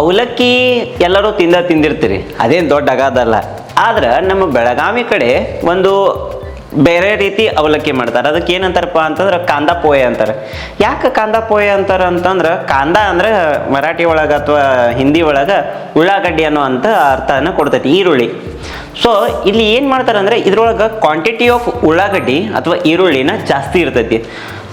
ಅವಲಕ್ಕಿ ಎಲ್ಲರೂ ತಿಂದ ತಿಂದಿರ್ತೀರಿ. ಅದೇನು ದೊಡ್ಡ ಅಗಾದಲ್ಲ ಆದ್ರೆ ನಮ್ಮ ಬೆಳಗಾವಿ ಕಡೆ ಒಂದು ಬೇರೆ ರೀತಿ ಅವಲಕ್ಕಿ ಮಾಡ್ತಾರೆ. ಅದಕ್ಕೆ ಏನಂತಾರಪ್ಪ ಅಂತಂದ್ರೆ ಕಾಂದ ಪೋಯೆ ಅಂತಾರೆ. ಯಾಕೆ ಕಾಂದ ಪೋಯೆ ಅಂತಾರೆ ಅಂತಂದ್ರೆ ಕಾಂದಾ ಅಂದ್ರೆ ಮರಾಠಿ ಒಳಗೆ ಅಥವಾ ಹಿಂದಿ ಒಳಗೆ ಉಳ್ಳಾಗಡ್ಡಿ ಅನ್ನೋ ಅಂತ ಅರ್ಥನ ಕೊಡ್ತೈತಿ, ಈರುಳ್ಳಿ. ಸೊ ಇಲ್ಲಿ ಏನು ಮಾಡ್ತಾರೆ ಅಂದ್ರೆ ಇದ್ರೊಳಗೆ ಕ್ವಾಂಟಿಟಿ ಆಫ್ ಉಳ್ಳಾಗಡ್ಡಿ ಅಥವಾ ಈರುಳ್ಳಿನ ಜಾಸ್ತಿ ಇರ್ತೈತಿ.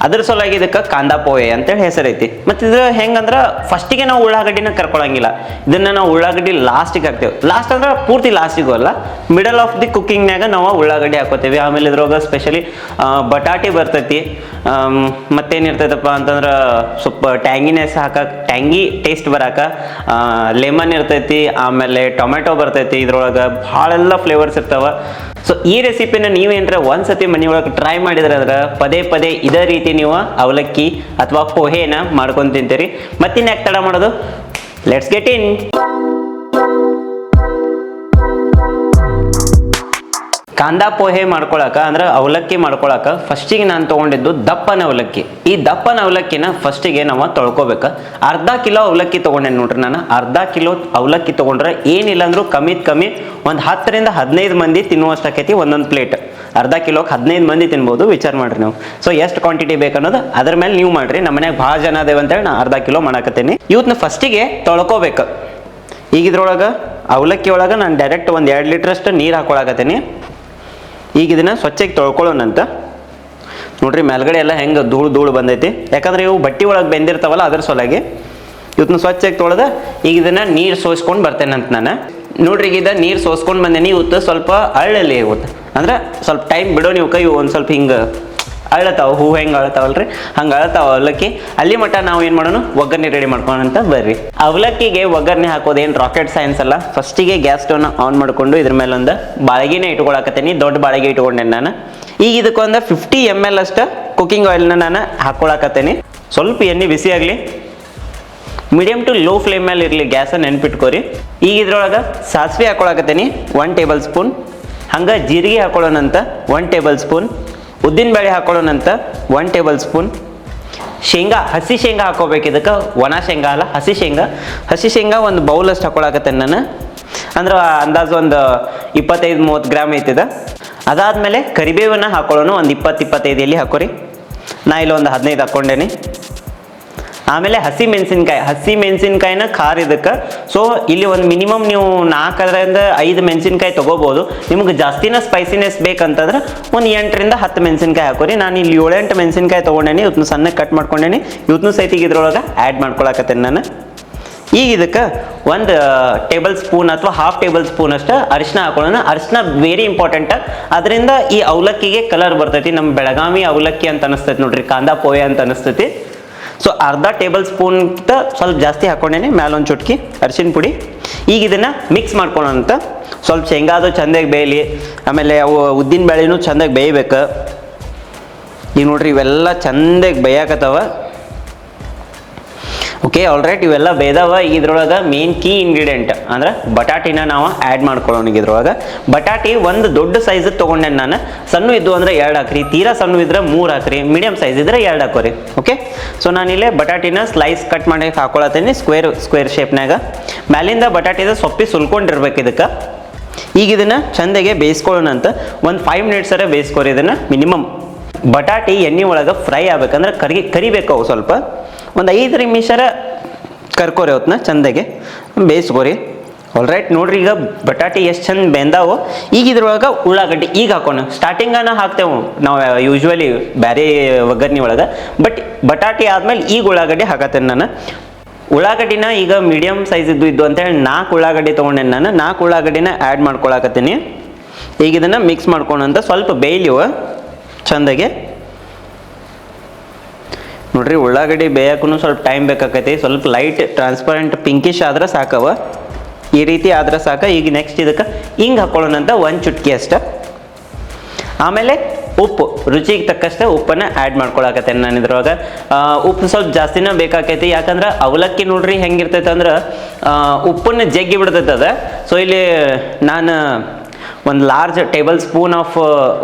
ಅದ್ರ ಸಲುವಾಗಿ ಇದಕ್ಕೆ ಕಾಂದಾ ಪೋಯೆ ಅಂತೇಳಿ ಹೆಸರೈತಿ ಮತ್ತು ಇದು ಹೆಂಗಂದ್ರೆ ಫಸ್ಟಿಗೆ ನಾವು ಉಳ್ಳಾಗಡ್ಡಿನ ಕರ್ಕೊಳಂಗಿಲ್ಲ. ಇದನ್ನ ನಾವು ಉಳ್ಳಾಗಡ್ಡಿ ಲಾಸ್ಟಿಗೆ ಹಾಕ್ತೇವೆ. ಲಾಸ್ಟ್ ಅಂದ್ರೆ ಪೂರ್ತಿ ಲಾಸ್ಟಿಗೂ ಅಲ್ಲ ಮಿಡಲ್ ಆಫ್ ದಿ ಕುಕ್ಕಿಂಗ್ನಾಗ ನಾವು ಉಳ್ಳಾಗಡ್ಡಿ ಹಾಕೋತೇವೆ. ಆಮೇಲೆ ಇದ್ರೊಳಗೆ ಸ್ಪೆಷಲಿ ಬಟಾಟಿ ಬರ್ತೈತಿ. ಮತ್ತೇನಿರ್ತೈತಪ್ಪ ಅಂತಂದ್ರೆ ಸ್ವಲ್ಪ ಟ್ಯಾಂಗಿನೆಸ್ ಹಾಕಕ್ಕೆ ಟ್ಯಾಂಗಿ ಟೇಸ್ಟ್ ಬರಾಕ ಲೆಮನ್ ಇರ್ತೈತಿ, ಆಮೇಲೆ ಟೊಮೆಟೊ ಬರ್ತೈತಿ ಇದ್ರೊಳಗೆ. ಭಾಳೆಲ್ಲ ಫ್ಲೇವರ್ಸ್ ಇರ್ತಾವ. ಸೊ ಈ ರೆಸಿಪಿನ ನೀವೇನ್ರ ಒಂದ್ಸತಿ ಮನೆಯೊಳಗೆ ಟ್ರೈ ಮಾಡಿದ್ರೆ ಅಂದ್ರೆ ಪದೇ ಪದೇ ಇದೇ ರೀತಿ ನೀವು ಅವಲಕ್ಕಿ ಅಥವಾ ಪೋಹೆನ ಮಾಡ್ಕೊಂಡು ತಿಂತೀರಿ. ಮತ್ತಿನ್ಯಾಕೆ ತಡ ಮಾಡೋದು? Let's get in kanda poha ಮಾಡ್ಕೊಳಕ ಅಂದ್ರೆ ಅವಲಕ್ಕಿ ಮಾಡ್ಕೊಳಕ ಫಸ್ಟಿಗೆ ನಾನು ತೊಗೊಂಡಿದ್ದು ದಪ್ಪನ ಅವಲಕ್ಕಿ. ಈ ದಪ್ಪನ ಅವಲಕ್ಕಿನ ಫಸ್ಟಿಗೆ ನಾವು ತೊಳ್ಕೊಬೇಕು. ಅರ್ಧ ಕಿಲೋ ಅವಲಕ್ಕಿ ತಗೊಂಡೆ ನೋಡ್ರಿ ನಾನು. ಅರ್ಧ ಕಿಲೋ ಅವಲಕ್ಕಿ ತಗೊಂಡ್ರೆ ಏನಿಲ್ಲ ಅಂದ್ರೂ ಕಮ್ಮಿ ಕಮ್ಮಿ ಒಂದು ಹತ್ತರಿಂದ ಹದಿನೈದು ಮಂದಿ ತಿನ್ನುವಷ್ಟಕ್ಕೈತಿ ಒಂದೊಂದು ಪ್ಲೇಟ್. ಅರ್ಧ ಕಿಲೋಕ್ಕೆ ಹದಿನೈದು ಮಂದಿ ತಿನ್ಬೋದು, ವಿಚಾರ ಮಾಡ್ರಿ ನೀವು. ಸೊ ಎಷ್ಟು ಕ್ವಾಂಟಿಟಿ ಬೇಕನ್ನೋದು ಅದ್ರ ಮೇಲೆ ನೀವು ಮಾಡ್ರಿ. ನಮ್ಮ ಮನ್ಯಾಗ ಭಾಳ ಜನ ಅದೇವ ಅಂತೇಳಿ ನಾ ಅರ್ಧ ಕಿಲೋ ಮಾಡಾಕತ್ತೀನಿ. ಇವತ್ತನ್ನ ಫಸ್ಟಿಗೆ ತೊಳ್ಕೊಬೇಕು. ಈಗ ಇದ್ರೊಳಗೆ ಅವಲಕ್ಕಿ ಒಳಗೆ ನಾನು ಡೈರೆಕ್ಟ್ ಒಂದು ಎರಡು ಲೀಟ್ರಷ್ಟು ನೀರು ಹಾಕೊಳಕತ್ತೀನಿ. ಈಗ ಇದನ್ನ ಸ್ವಚ್ಛಕ್ಕೆ ತೊಳ್ಕೊಳ್ಳೋಣಂತ. ನೋಡ್ರಿ ಮೇಲ್ಗಡೆ ಎಲ್ಲ ಹೆಂಗೆ ಧೂಳು ಧೂಳು ಬಂದೈತಿ. ಯಾಕಂದ್ರೆ ಇವು ಬಟ್ಟೆ ಒಳಗೆ ಬೆಂದಿರ್ತಾವಲ್ಲ ಅದ್ರ ಸೊಲಾಗಿ. ಇವತ್ತನ್ನ ಸ್ವಚ್ಛಾಗಿ ತೊಳೆದ ಈಗ ಇದನ್ನ ನೀರು ಸೋಸ್ಕೊಂಡು ಬರ್ತೇನಂತ ನಾನು. ನೋಡ್ರಿ ಈಗ ನೀರು ಸೋಸ್ಕೊಂಡು ಬಂದೇನಿ, ಇವತ್ತು ಸ್ವಲ್ಪ ಅಳ್ಳಲ್ಲಿ ಇವತ್ತು. ಅಂದ್ರೆ ಸ್ವಲ್ಪ ಟೈಮ್ ಬಿಡೋ ನೀವು ಕೈ ಒಂದು ಸ್ವಲ್ಪ ಹಿಂಗೆ ಅಳತಾವ, ಹೂ ಹೆಂಗೆ ಅಳತಾವಲ್ರಿ? ಹಂಗೆ ಅಳತಾವ ಅವಲಕ್ಕಿ. ಅಲ್ಲಿ ಮಟ್ಟ ನಾವು ಏನು ಮಾಡೋಣ? ಒಗ್ಗರಣೆ ರೆಡಿ ಮಾಡ್ಕೊಳಂತ ಬರ್ರಿ. ಅವಲಕ್ಕಿಗೆ ಒಗ್ಗರಣೆ ಹಾಕೋದು ಏನು ರಾಕೆಟ್ ಸೈನ್ಸ್ ಅಲ್ಲ ಫಸ್ಟಿಗೆ ಗ್ಯಾಸ್ ಸ್ಟೋನ್ ಆನ್ ಮಾಡಿಕೊಂಡು ಇದ್ರ ಮೇಲೆ ಒಂದು ಬಾಳಿಗೆನೇ ಇಟ್ಕೊಳಕತ್ತೀನಿ. ದೊಡ್ಡ ಬಾಳಿಗೆ ಇಟ್ಕೊಂಡೆ ನಾನು. ಈಗ ಇದಕ್ಕೊಂದು ಫಿಫ್ಟಿ ಎಂ ಎಲ್ ಅಷ್ಟು ಕುಕಿಂಗ್ ಆಯಿಲ್ನ ನಾನು ಹಾಕೊಳಕತ್ತೀನಿ. ಸ್ವಲ್ಪ ಎಣ್ಣೆ ಬಿಸಿ ಆಗಲಿ. ಮೀಡಿಯಮ್ ಟು ಲೋ ಫ್ಲೇಮ್ ಮೇಲೆ ಇರಲಿ ಗ್ಯಾಸನ್ನು ನೆನ್ಪಿಟ್ಕೋರಿ. ಈಗ ಇದ್ರೊಳಗೆ ಸಾಸಿವೆ ಹಾಕೊಳಕತ್ತೀನಿ. ಒನ್ ಟೇಬಲ್ ಸ್ಪೂನ್ ಹಂಗೆ ಜೀರಿಗೆ ಹಾಕೊಳ್ಳೋಣಂತ ಒನ್ ಟೇಬಲ್ ಸ್ಪೂನ್ ಉದ್ದಿನಬೇಳೆ ಹಾಕೊಳ್ಳೋಣಂತ ಒನ್ ಟೇಬಲ್ ಸ್ಪೂನ್ ಶೇಂಗಾ, ಹಸಿ ಶೇಂಗಾ ಹಾಕೋಬೇಕು ಇದಕ್ಕೆ. ಒಣ ಶೇಂಗಾ ಅಲ್ಲ, ಹಸಿ ಶೇಂಗಾ. ಹಸಿ ಶೇಂಗಾ ಒಂದು ಬೌಲಷ್ಟು ಹಾಕೊಳಕತ್ತೇನೆ ನಾನು. ಅಂದ್ರೆ ಅಂದಾಜು ಒಂದು ಇಪ್ಪತ್ತೈದು, ಮೂವತ್ತು ಗ್ರಾಮ್ ಐತಿದ. ಅದಾದಮೇಲೆ ಕರಿಬೇವನ್ನ ಹಾಕೊಳ್ಳೋಣ. ಒಂದು ಇಪ್ಪತ್ತು, ಇಪ್ಪತ್ತೈದು ಎಲ್ಲಿ ಹಾಕೋರಿ. ನಾ ಇಲ್ಲಿ ಒಂದು ಹದಿನೈದು ಹಾಕ್ಕೊಂಡೇನಿ. ಆಮೇಲೆ ಹಸಿ ಮೆಣಸಿನ್ಕಾಯಿ, ಹಸಿ ಮೆಣಸಿನ್ಕಾಯಿನ ಖಾರ ಇದಕ್ಕೆ ಸೊ ಇಲ್ಲಿ ಒಂದು ಮಿನಿಮಮ್ ನೀವು ನಾಲ್ಕರಿಂದ ಐದು ಮೆಣಸಿನ್ಕಾಯಿ ತೊಗೋಬೋದು. ನಿಮ್ಗೆ ಜಾಸ್ತಿನ ಸ್ಪೈಸಿನೆಸ್ ಬೇಕಂತಂದ್ರೆ ಒಂದು ಎಂಟರಿಂದ ಹತ್ತು ಮೆಣಸಿನ್ಕಾಯಿ ಹಾಕೋರಿ. ನಾನು ಇಲ್ಲಿ ಏಳೆಂಟು ಮೆಣಸಿನ್ಕಾಯಿ ತೊಗೊಂಡೇನಿ. ಇವತ್ತು ಸಣ್ಣ ಕಟ್ ಮಾಡ್ಕೊಂಡೇನಿ. ಇವತ್ತು ಸೈತಿಗೆ ಇದ್ರೊಳಗೆ ಆ್ಯಡ್ ಮಾಡ್ಕೊಳಕತ್ತೇನೆ ನಾನು. ಈಗ ಇದಕ್ಕೆ ಒಂದು ಟೇಬಲ್ ಸ್ಪೂನ್ ಅಥವಾ ಹಾಫ್ ಟೇಬಲ್ ಸ್ಪೂನ್ ಅಷ್ಟು ಅರಿಶಿನ ಹಾಕೊಳ್ಳೋಣ. ಅರಿಶಿನ ವೆರಿ ಇಂಪಾರ್ಟೆಂಟ್ ಅದರಿಂದ ಈ ಅವಲಕ್ಕಿಗೆ ಕಲರ್ ಬರ್ತೈತಿ. ನಮ್ಮ ಬೆಳಗಾವಿ ಅವಲಕ್ಕಿ ಅಂತ ಅನಿಸ್ತೈತಿ ನೋಡ್ರಿ. ಕಾಂದಾ ಪೋಯೆ ಅಂತ ಅನಿಸ್ತೈತಿ. ಸೊ ಅರ್ಧ ಟೇಬಲ್ ಸ್ಪೂನ್ ಸ್ವಲ್ಪ ಜಾಸ್ತಿ ಹಾಕೊಂಡೇನೆ, ಮ್ಯಾಲೊಂದು ಚುಟ್ಕಿ ಅರಿಶಿನ ಪುಡಿ. ಈಗ ಇದನ್ನ ಮಿಕ್ಸ್ ಮಾಡ್ಕೊಳ್ಳೋಂತ ಸ್ವಲ್ಪ ಶೇಂಗಾದು ಚಂದಾಗಿ ಬೇಯಲಿ, ಆಮೇಲೆ ಅವು ಉದ್ದಿನ ಬೇಳೆನೂ ಚಂದಾಗಿ ಬೇಯಬೇಕು. ಈಗ ನೋಡ್ರಿ ಇವೆಲ್ಲ ಚಂದಾಗಿ ಬೇಯಕತ್ತವ. ಓಕೆ ಆಲ್ರೈಟ್ ಇವೆಲ್ಲ ಬೇದವ ಇದ್ರೊಳಗೆ ಮೇನ್ ಕೀ ಇಂಗ್ರೀಡಿಯೆಂಟ್ ಅಂದ್ರೆ ಬಟಾಟಿನ ನಾವು ಆ್ಯಡ್ ಮಾಡ್ಕೊಳ್ಳೋಣ ಇದ್ರೊಳಗೆ. ಬಟಾಟಿ ಒಂದು ದೊಡ್ಡ ಸೈಜ್ ತೊಗೊಂಡೆ ನಾನು. ಸಣ್ಣ ಇದ್ದು ಅಂದ್ರೆ ಎರಡು ಹಾಕ್ರಿ. ತೀರಾ ಸಣ್ಣ ಇದ್ರೆ ಮೂರು ಹಾಕ್ರಿ. ಮೀಡಿಯಂ ಸೈಜ್ ಇದ್ರೆ ಎರಡು ಹಾಕೋರಿ. ಓಕೆ ಸೊ ನಾನಿಲ್ಲೇ ಬಟಾಟಿನ ಸ್ಲೈಸ್ ಕಟ್ ಮಾಡಿ ಹಾಕೊಳತ್ತೀನಿ ಸ್ಕ್ವೇರ್ ಸ್ಕ್ವೇರ್ ಶೇಪ್ನಾಗ ಮ್ಯಾಲಿಂದ ಬಟಾಟಿದ ಸೊಪ್ಪಿ ಸುಲ್ಕೊಂಡಿರ್ಬೇಕು ಇದಕ್ಕೆ. ಈಗ ಇದನ್ನ ಚಂದಗೆ ಬೇಯಿಸ್ಕೊಳ್ಳೋಣ ಅಂತ. ಒಂದು ಫೈವ್ ಅರೆ ಬೇಯಿಸ್ಕೊರಿ ಇದನ್ನ ಮಿನಿಮಮ್ ಬಟಾಟಿ ಎಣ್ಣೆ ಒಳಗೆ ಫ್ರೈ ಆಗ್ಬೇಕಂದ್ರೆ ಕರಿ ಕರಿಬೇಕು ಸ್ವಲ್ಪ. ಒಂದು ಐದು ನಿಮಿಷರ ಕರ್ಕೋರಿ ಅವತ್ತನ್ನ ಚಂದಗೆ, ಬೇಯಿಸ್ಕೋರಿ. ಆಲ್ರೈಟ್ ನೋಡ್ರಿ ಈಗ ಬಟಾಟೆ ಎಷ್ಟು ಚಂದ ಬೆಂದಾವು. ಈಗ ಇದ್ರೊಳಗೆ ಉಳ್ಳಾಗಡ್ಡಿ ಈಗ ಹಾಕೋಣ. ಸ್ಟಾರ್ಟಿಂಗನ ಹಾಕ್ತೇವೆ ನಾವು ಯೂಶ್ವಲಿ ಬೇರೆ ಒಗ್ಗರ್ನಿ ಒಳಗೆ. ಬಟ್ ಬಟಾಟೆ ಆದ್ಮೇಲೆ ಈಗ ಉಳ್ಳಾಗಡ್ಡಿ ಹಾಕತ್ತೇನೆ ನಾನು. ಉಳ್ಳಾಗಡ್ಡಿನ ಈಗ ಮೀಡಿಯಮ್ ಸೈಜ್ ಇದ್ದು ಇದ್ದು ಅಂತೇಳಿ ನಾಲ್ಕು ಉಳ್ಳಾಗಡ್ಡಿ ತೊಗೊಂಡೇನೆ ನಾನು. ನಾಲ್ಕು ಉಳ್ಳಾಗಡ್ಡಿನ ಆ್ಯಡ್ ಮಾಡ್ಕೊಳಕತ್ತೀನಿ. ಈಗ ಇದನ್ನು ಮಿಕ್ಸ್ ಮಾಡ್ಕೊಳಂತ ಸ್ವಲ್ಪ ಬೇಯ್ಲಿವ ಚಂದಾಗೆ. ನೋಡ್ರಿ, ಉಳ್ಳಾಗಡ್ಡಿ ಬೇಯಕ್ಕೂ ಸ್ವಲ್ಪ ಟೈಮ್ ಬೇಕಾಕೈತಿ. ಸ್ವಲ್ಪ ಲೈಟ್ ಟ್ರಾನ್ಸ್ಪರೆಂಟ್ ಪಿಂಕಿಶ್ ಆದ್ರೆ ಸಾಕವ. ಈ ರೀತಿ ಆದ್ರೆ ಸಾಕ. ಈಗ ನೆಕ್ಸ್ಟ್ ಇದಕ್ಕೆ ಹಿಂಗೆ ಹಾಕೊಳ್ಳೋಣಂತ ಒಂದು ಚುಟ್ಕಿ ಅಷ್ಟೆ. ಆಮೇಲೆ ಉಪ್ಪು. ರುಚಿಗೆ ತಕ್ಕಷ್ಟೇ ಉಪ್ಪನ್ನು ಆ್ಯಡ್ ಮಾಡ್ಕೊಳಕತ್ತೆ ನಾನು ಇದ್ರೊಳಗೆ. ಉಪ್ಪು ಸ್ವಲ್ಪ ಜಾಸ್ತಿನೇ ಬೇಕಾಕೈತಿ. ಯಾಕಂದ್ರೆ ಅವಲಕ್ಕಿ ನೋಡ್ರಿ ಹೆಂಗಿರ್ತೈತೆ ಅಂದ್ರೆ ಉಪ್ಪನ್ನು ಉಪ್ಪನ್ನ ಜಗ್ಗಿ ಬಿಡ್ತೈತೆ ಅದ. ಸೊ ಇಲ್ಲಿ ನಾನು ಒಂದು ಲಾರ್ಜ್ ಟೇಬಲ್ ಸ್ಪೂನ್ ಆಫ್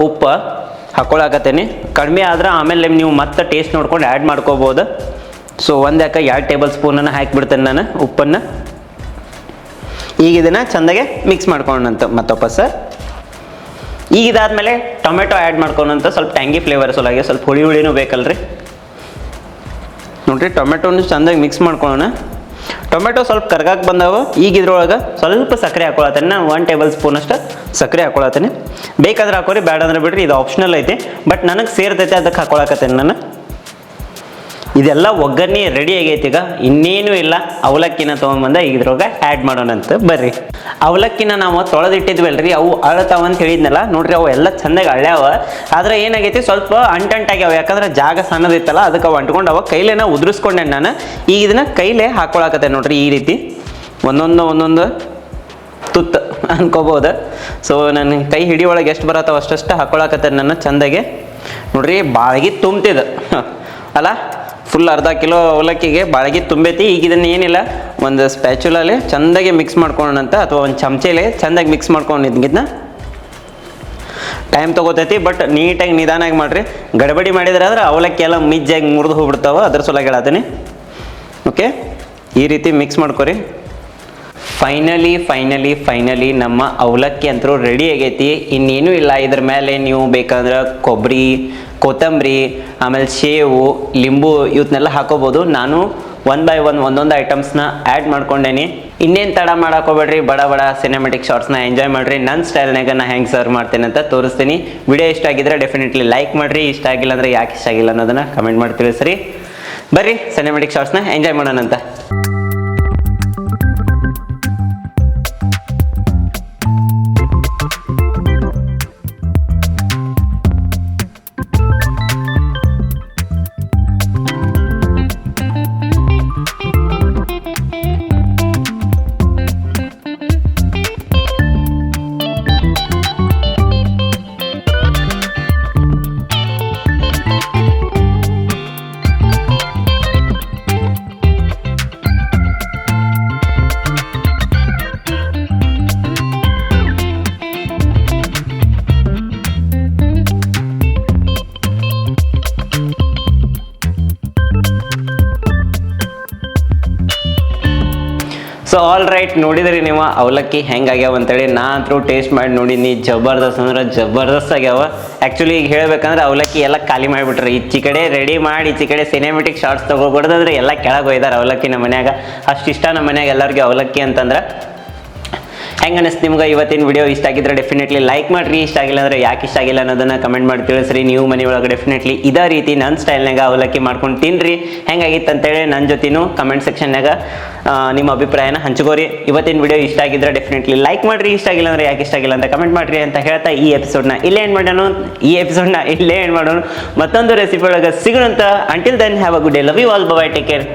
ಉಪ್ಪು ಹಾಕೊಳಕತ್ತೀನಿ. ಕಡಿಮೆ ಆದ್ರೆ ಆಮೇಲೆ ನೀವು ಮತ್ತೆ ಟೇಸ್ಟ್ ನೋಡ್ಕೊಂಡು ಆ್ಯಡ್ ಮಾಡ್ಕೋಬೋದು. ಸೊ ಒಂದು ಯಾಕೆ ಎರಡು ಟೇಬಲ್ ಸ್ಪೂನನ್ನು ಹಾಕಿಬಿಡ್ತೇನೆ ನಾನು, ಉಪ್ಪನ್ನು. ಈಗ ಇದನ್ನು ಚೆಂದಾಗೆ ಮಿಕ್ಸ್ ಮಾಡ್ಕೊಂಡಂತ ಮತ್ತೊಪ್ಪ ಸರ್ ಈಗ ಇದಾದಮೇಲೆ ಟೊಮೆಟೊ ಆ್ಯಡ್ ಮಾಡ್ಕೊಂಡಂತ. ಸ್ವಲ್ಪ ಟ್ಯಾಂಗಿ ಫ್ಲೇವರ್ ಸೊಲಾಗೆ, ಸ್ವಲ್ಪ ಹುಳಿ ಹುಳಿನೂ ಬೇಕಲ್ರಿ. ನೋಡ್ರಿ, ಟೊಮೆಟೊನು ಚೆಂದಾಗಿ ಮಿಕ್ಸ್ ಮಾಡ್ಕೊಳ್ಳೋಣ ಟೊಮೆಟೊ ಸ್ವಲ್ಪ ಕರ್ಗಾಕ್ ಬಂದಾವ. ಈಗ ಇದ್ರೊಳಗೆ ಸ್ವಲ್ಪ ಸಕ್ಕರೆ ಹಾಕೊಳತ್ತೇನೆ. ನಾನು ಒನ್ ಟೇಬಲ್ ಸ್ಪೂನ್ ಅಷ್ಟು ಸಕ್ಕರೆ ಹಾಕೊಳತ್ತೇನೆ. ಬೇಕಾದ್ರೆ ಹಾಕೋರಿ ಬೇಡ ಅಂದ್ರೆ ಬಿಡ್ರಿ, ಇದು ಆಪ್ಷನಲ್ ಐತಿ. ಬಟ್ ನನಗೆ ಸೇರ್ತೈತೆ, ಅದಕ್ಕೆ ಹಾಕೊಳಕತ್ತೇನೆ ನಾನು. ಇದೆಲ್ಲ ಒಗ್ಗರಣೆ ರೆಡಿ ಆಗೈತಿ ಈಗ. ಇನ್ನೇನು ಇಲ್ಲ. ಅವಲಕ್ಕಿನ ತೊಗೊಂಬಂದ ಇದ್ರೊಳಗೆ ಆ್ಯಡ್ ಮಾಡೋಣಂತ ಬರ್ರಿ. ಅವಲಕ್ಕಿನ ನಾವು ತೊಳೆದಿಟ್ಟಿದ್ವಲ್ರಿ, ಅವು ಅಳತಾವ ಅಂತ ಹೇಳಿದ್ನಲ್ಲ. ನೋಡ್ರಿ, ಅವು ಎಲ್ಲ ಚಂದಾಗಿ ಅಳ್ಯಾವ. ಆದ್ರೆ ಏನಾಗೈತಿ, ಸ್ವಲ್ಪ ಅಂಟಂಟಾಗ್ಯಾವ ಯಾಕಂದ್ರೆ ಜಾಗ ಸಣ್ಣದಿತ್ತಲ್ಲ, ಅದಕ್ಕೆ ಅವು ಅಂಟ್ಕೊಂಡು ಅವ ಕೈಲೇನ ಉದುರಿಸ್ಕೊಂಡೆ ನಾನು. ಈಗ ಇದನ್ನ ಕೈಲೇ ಹಾಕೊಳಕತ್ತೆ ನೋಡ್ರಿ ಈ ರೀತಿ. ಒಂದೊಂದು ಒಂದೊಂದು ತುತ್ತ ಅನ್ಕೋಬೋದು ಸೊ ನನ್ನ ಕೈ ಹಿಡಿ ಒಳಗೆ ಎಷ್ಟು ಬರತ್ತವ ಅಷ್ಟಷ್ಟು ಹಾಕೊಳಕತ್ತೆ ನನ್ನ ಚಂದಾಗೆ. ನೋಡ್ರಿ, ಬಾಳಿಗೆ ತುಂಬ್ತಿದ್ದ ಅಲ್ಲ ಫುಲ್ ಅರ್ಧ ಕಿಲೋ ಅವಲಕ್ಕಿಗೆ ಬಾಳಗಿ ತುಂಬೈತಿ. ಈಗ ಇದನ್ನ ಏನಿಲ್ಲ, ಒಂದು ಸ್ಪ್ಯಾಚುಲಲ್ಲಿ ಚಂದಾಗಿ ಮಿಕ್ಸ್ ಮಾಡ್ಕೊಳ್ಳೋಣಂತ ಅಥವಾ ಒಂದು ಚಮಚೆಲೆ ಚಂದಾಗಿ ಮಿಕ್ಸ್ ಮಾಡ್ಕೊಂಡಿದ್ದ ಟೈಮ್ ತಗೋತೈತಿ. ಬಟ್ ನೀಟಾಗಿ ನಿಧಾನಾಗಿ ಮಾಡಿರಿ. ಗಡಬಡಿ ಮಾಡಿದ್ರೆ ಆದ್ರೆ ಅವಲಕ್ಕಿ ಎಲ್ಲ ಮಿಜ್ಜಾಗಿ ಮುರಿದು ಹೋಗ್ಬಿಡ್ತಾವ. ಅದ್ರ ಸಲುವಾಗಿ ಹೇಳತ್ತೀನಿ. ಓಕೆ ಈ ರೀತಿ ಮಿಕ್ಸ್ ಮಾಡ್ಕೊರಿ. ಫೈನಲಿ ಫೈನಲಿ ಫೈನಲಿ ನಮ್ಮ ಅವಲಕ್ಕಿ ಅಂತರೂ ರೆಡಿ ಆಗೈತಿ. ಇನ್ನೇನು ಇಲ್ಲ. ಇದ್ರ ಮೇಲೆ ನೀವು ಬೇಕಂದ್ರೆ ಕೊಬ್ಬರಿ ಕೊತ್ತಂಬರಿ, ಆಮೇಲೆ ಸೇವು, ಲಿಂಬು ಇವತ್ತನ್ನೆಲ್ಲ ಹಾಕೋಬೋದು. ನಾನು ಒನ್ ಬೈ ಒನ್ ಒಂದೊಂದು ಐಟಮ್ಸ್ನ ಆ್ಯಡ್ ಮಾಡ್ಕೊಂಡೇನಿ. ಇನ್ನೇನು ತಡ ಮಾಡಾಕೋಬೇಡ್ರಿ ಬಡ ಬಡ ಸಿನಿಮೆಟಿಕ್ ಶಾರ್ಟ್ಸ್ನ ಎಂಜಾಯ್ ಮಾಡಿರಿ. ನನ್ನ ಸ್ಟೈಲ್ನಾಗ ನಾ ಹೆಂಗೆ ಸರ್ವ್ ಮಾಡ್ತೇನೆ ಅಂತ ತೋರಿಸ್ತೀನಿ. ವಿಡಿಯೋ ಇಷ್ಟ ಆಗಿದ್ರೆ ಡೆಫಿನೆಟ್ಲಿ ಲೈಕ್ ಮಾಡಿರಿ. ಇಷ್ಟ ಆಗಿಲ್ಲ ಅಂದರೆ ಯಾಕೆ ಇಷ್ಟ ಆಗಿಲ್ಲ ಅನ್ನೋದನ್ನು ಕಮೆಂಟ್ ಮಾಡಿ ತಿಳಿಸ್ರಿ. ಬರ್ರಿ ಸಿನಿಮೆಟಿಕ್ ಶಾರ್ಟ್ಸ್ನ ಎಂಜಾಯ್ ಮಾಡೋಣಂತ. ಸೊ ಆಲ್ ರೈಟ್ ನೋಡಿದ್ರಿ ನೀವು, ಅವಲಕ್ಕಿ ಹೆಂಗಾಗ್ಯಾವ ಅಂತೇಳಿ. ನಾ ಅಂತೂ ಟೇಸ್ಟ್ ಮಾಡಿ ನೋಡೀನಿ, ಜಬರ್ದಸ್ತ್ ಅಂದ್ರೆ ಜಬರ್ದಸ್ತ್ ಆಗ್ಯಾವ. ಆ್ಯಕ್ಚುಲಿ ಈಗ ಹೇಳ್ಬೇಕಂದ್ರೆ ಅವಲಕ್ಕಿ ಎಲ್ಲ ಖಾಲಿ ಮಾಡಿಬಿಟ್ರಿ. ಈಚಿ ಕಡೆ ರೆಡಿ ಮಾಡಿ ಈಚಿ ಕಡೆ ಸಿನಿಮೆಟಿಕ್ ಶಾರ್ಟ್ಸ್ ತೊಗೊಬಾರ್ದಂದ್ರೆ ಎಲ್ಲ ಕೆಳಗೆ ಒಯ್ದಾರ ಅವಲಕ್ಕಿ ನಮ್ಮ ಮನ್ಯಾಗ. ಅಷ್ಟು ಇಷ್ಟ ನಮ್ಮ ಮನ್ಯಾಗ ಎಲ್ಲರಿಗೂ ಅವಲಕ್ಕಿ ಅಂತಂದ್ರೆ. ಹೆಂಗೆ ಅನಿಸ್ತು ನಿಮ್ಗೆ ಇವತ್ತಿನ ವಿಡಿಯೋ ಇಷ್ಟ ಆಗಿದ್ರೆ ಡೆಫಿನೆಟ್ಲಿ ಲೈಕ್ ಮಾಡಿರಿ. ಇಷ್ಟ ಆಗಿಲ್ಲ ಅಂದ್ರೆ ಯಾಕೆ ಇಷ್ಟ ಆಗಿಲ್ಲ ಅನ್ನೋದನ್ನ ಕಮೆಂಟ್ ಮಾಡಿ ತಿಳಿಸ್ರಿ. ನೀವು ಮನೆಯೊಳಗೆ ಡೆಫಿನೆಟ್ಲಿ ಇದೇ ರೀತಿ ನನ್ನ ಸ್ಟೈಲ್ನಾಗ ಅವಲಕ್ಕಿ ಮಾಡ್ಕೊಂಡು ತಿನ್ರಿ. ಹೆಂಗಾಗಿತ್ತು ಅಂತೇಳಿ ನನ್ನ ಜೊತೆನೂ ಕಮೆಂಟ್ ಸೆಕ್ಷನ್ನಾಗ ನಿಮ್ಮ ಅಭಿಪ್ರಾಯನ ಹಂಚ್ಕೋರಿ. ಇವತ್ತಿನ ವಿಡಿಯೋ ಇಷ್ಟ ಆಗಿದ್ರೆ ಡೆಫಿನೆಟ್ಲಿ ಲೈಕ್ ಮಾಡಿರಿ. ಇಷ್ಟ ಆಗಿಲ್ಲ ಅಂದ್ರೆ ಯಾಕೆ ಇಷ್ಟ ಆಗಿಲ್ಲ ಅಂತ ಕಮೆಂಟ್ ಮಾಡಿರಿ ಅಂತ ಹೇಳ್ತಾ ಈ ಎಪಿಸೋಡ್ನ ಇಲ್ಲೇ ಏನು ಮಾಡೋಣ. ಈ ಎಪಿಸೋಡ್ನ ಇಲ್ಲೇ ಏನು ಮಾಡೋಣ. ಮತ್ತೊಂದು ರೆಸಿಪಿ ಒಳಗೆ ಸಿಗೋಣಂತ until then have a good day love you all bye take care